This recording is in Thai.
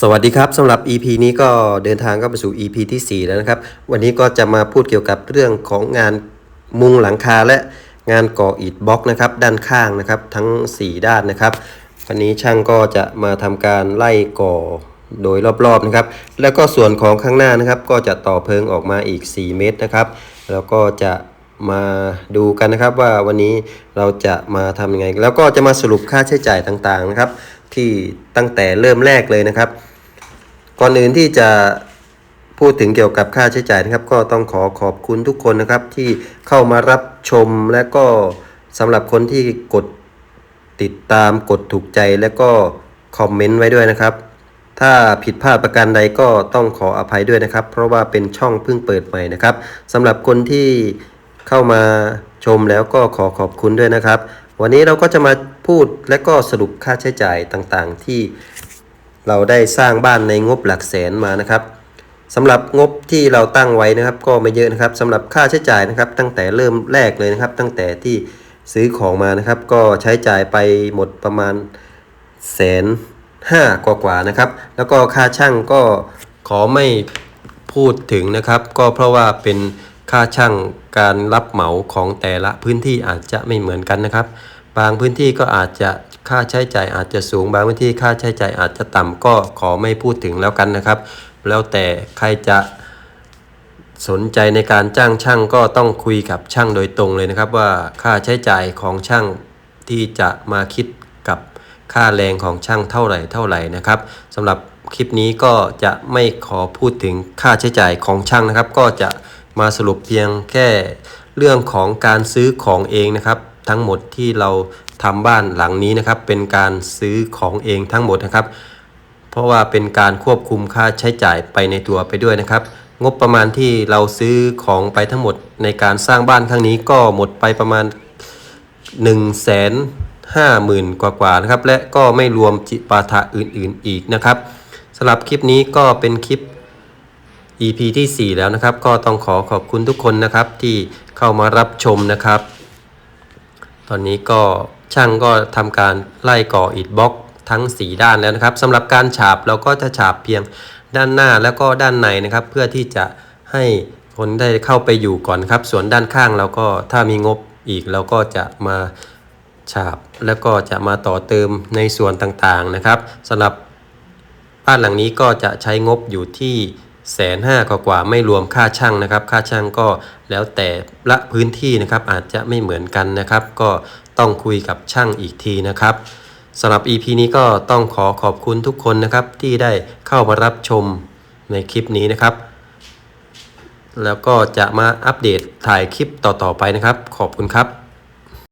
สวัสดีครับสำหรับ EP นี้ก็เดินทางก็ไปสู่ EP ที่ 4 แล้วนะครับ วันนี้ก็จะมาพูดเกี่ยวกับเรื่องของงานมุงหลังคาและงานก่ออิฐบล็อกนะครับ ด้านข้างนะครับ ทั้ง 4 ด้านนะครับวันนี้ช่างก็จะมาทำการไล่ก่อโดยรอบๆนะครับ แล้วก็ส่วนของข้างหน้านะครับ ก็จะต่อเพิงออกมาอีก 4 เมตรนะครับ แล้วก็จะมาดูกันนะครับว่าวันนี้เราจะมาทำยังไง แล้วก็จะมาสรุปค่าใช้จ่ายต่างๆนะครับ ที่ตั้งแต่เริ่มแรกเลยนะครับ ก่อนอื่นที่จะพูดถึงเกี่ยวกับค่าใช้จ่ายนะครับ ก็ต้องขอขอบคุณทุกคนนะครับที่เข้ามารับชมและก็สำหรับคนที่กดติดตามกดถูกใจและก็คอมเมนต์ไว้ด้วยนะครับ ถ้าผิดพลาดประการใดก็ต้องขออภัยด้วยนะครับ เพราะว่าเป็นช่องเพิ่งเปิดใหม่นะครับสำหรับคนที่เข้ามาชมแล้วก็ขอขอบคุณด้วยนะครับ วันนี้เราก็จะมาพูดและก็สรุปค่าใช้จ่ายต่างๆ ที่เราได้สร้างบ้านในงบหลักแสนมานะครับสำหรับงบที่เราตั้งไว้นะครับ ก็ไม่เยอะนะครับสำหรับค่าใช้จ่ายนะครับ ตั้งแต่เริ่มแรกเลยนะครับ ตั้งแต่ที่ซื้อของมานะครับ ก็ใช้จ่ายไปหมดประมาณแสนห้ากว่าๆนะครับ แล้วก็ค่าช่างก็ขอไม่พูดถึงนะครับ ก็เพราะว่าเป็นค่าช่างการรับเหมาของแต่ละพื้นที่อาจจะไม่เหมือนกันนะครับ บางพื้นที่ก็อาจจะค่าใช้จ่ายอาจจะสูง บางพื้นที่ค่าใช้จ่ายอาจจะต่ำก็ขอไม่พูดถึงแล้วกันนะครับ แล้วแต่ใครจะสนใจในการจ้างช่างก็ต้องคุยกับช่างโดยตรงเลยนะครับ ว่าค่าใช้จ่ายของช่างที่จะมาคิดกับค่าแรงของช่างเท่าไหร่เท่าไหร่นะครับสำหรับคลิปนี้ก็จะไม่ขอพูดถึงค่าใช้จ่ายของช่างนะครับ ก็จะมาสรุปเพียงแค่เรื่องของการซื้อของเองนะครับ ทั้งหมดที่เราทำบ้านหลังนี้นะครับ เป็นการซื้อของเองทั้งหมดนะครับ เพราะว่าเป็นการควบคุมค่าใช้จ่ายไปในตัวไปด้วยนะครับ งบประมาณที่เราซื้อของไปทั้งหมดในการสร้างบ้านครั้งนี้ก็หมดไปประมาณ1 5 0 0 0 0กว่าๆนะครับ และก็ไม่รวมจิปาถะอื่นๆอีกนะครับสำหรับคลิปนี้ก็เป็นคลิป EP ที่ 4 แล้วนะครับ ก็ต้องขอขอบคุณทุกคนนะครับที่เข้ามารับชมนะครับ ตอนนี้ก็ช่างก็ทำการไล่ก่ออิฐบล็อกทั้ง 4 ด้านแล้วนะครับสำหรับการฉาบเราก็จะฉาบเพียงด้านหน้าแล้วก็ด้านในนะครับ เพื่อที่จะให้คนได้เข้าไปอยู่ก่อนครับ ส่วนด้านข้างเราก็ถ้ามีงบอีกเราก็จะมาฉาบแล้วก็จะมาต่อเติมในส่วนต่างๆนะครับสำหรับบ้านหลังนี้ก็จะใช้งบอยู่ที่ แสนห้ากว่าไม่รวมค่าช่างนะครับ ค่าช่างก็แล้วแต่ละพื้นที่นะครับอาจจะไม่เหมือนกันนะครับ ก็ต้องคุยกับช่างอีกทีนะครับสำหรับ EP นี้ก็ต้องขอขอบคุณทุกคนนะครับที่ได้เข้ามารับชมในคลิปนี้นะครับ แล้วก็จะมาอัปเดตถ่ายคลิปต่อๆไปนะครับ ขอบคุณครับ